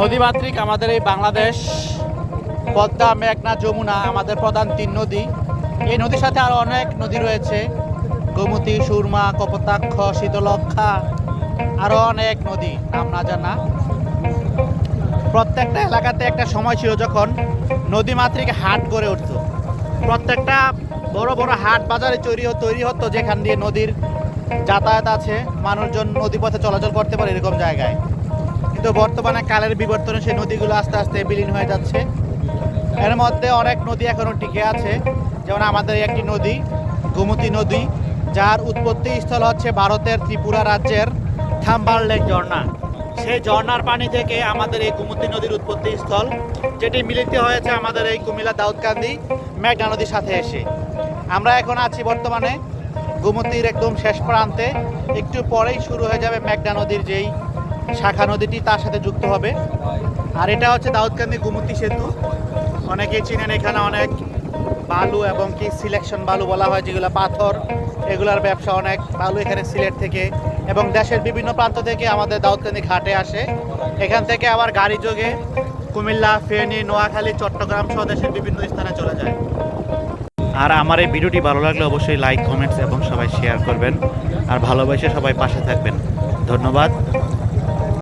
নদীমাতৃক আমাদের এই বাংলাদেশ, পদ্মা, মেঘনা, যমুনা, আমাদের প্রধান তিন নদী। এই নদীর সাথে আরও অনেক নদী রয়েছে। গোমতী, সুরমা, কপোতাক্ষ শীতলক্ষা আরও অনেক নদী, নাম না জানা। প্রত্যেকটা এলাকাতে একটা সময় ছিল যখন নদীমাতৃক হাট গড়ে উঠতো। প্রত্যেকটা বড় বড় হাট বাজারে তৈরি তৈরি হতো, যেখান দিয়ে নদীর যাতায়াত আছে। মানুষজন নদীপথে চলাচল করতে পারে এরকম জায়গায়। কিন্তু বর্তমানে কালের বিবর্তনে সেই নদীগুলো আস্তে আস্তে বিলীন হয়ে যাচ্ছে। এর মধ্যে অনেক নদী এখনও টিকে আছে। যেমন আমাদের একটি নদী, গোমতী নদী, যার উৎপত্তি স্থল হচ্ছে ভারতের ত্রিপুরা রাজ্যের থাম্বার লেক ঝর্ণা। সেই ঝর্ণার পানি থেকে আমাদের এই গোমতী নদীর উৎপত্তি স্থল, যেটি মিলিত হয়েছে আমাদের এই কুমিল্লা দাউদকান্দি মেঘনা নদীর সাথে এসে। আমরা এখন আছি বর্তমানে গোমতীর একদম শেষ প্রান্তে। একটু পরেই শুরু হয়ে যাবে মেঘনা নদীর যেই শাখা নদীটি তার সাথে যুক্ত হবে। আর এটা হচ্ছে দাউদকান্দি গোমতী সেতু। অনেকেই চিনেন এখানে অনেক বালু এবং কি সিলেকশন বালু বলা হয়, যেগুলো পাথর। এগুলার ব্যবসা অনেক বালু এখানে সিলেট থেকে এবং দেশের বিভিন্ন প্রান্ত থেকে আমাদের দাউদকান্দি ঘাটে আসে। এখান থেকে আবার গাড়ি যোগে কুমিল্লা, ফেনী, নোয়াখালী, চট্টগ্রাম সহ দেশের বিভিন্ন স্থানে চলে যায়। আর আমার এই ভিডিওটি ভালো লাগলে অবশ্যই লাইক কমেন্টস এবং সবাই শেয়ার করবেন। আর ভালোবেসে সবাই পাশে থাকবেন। ধন্যবাদ।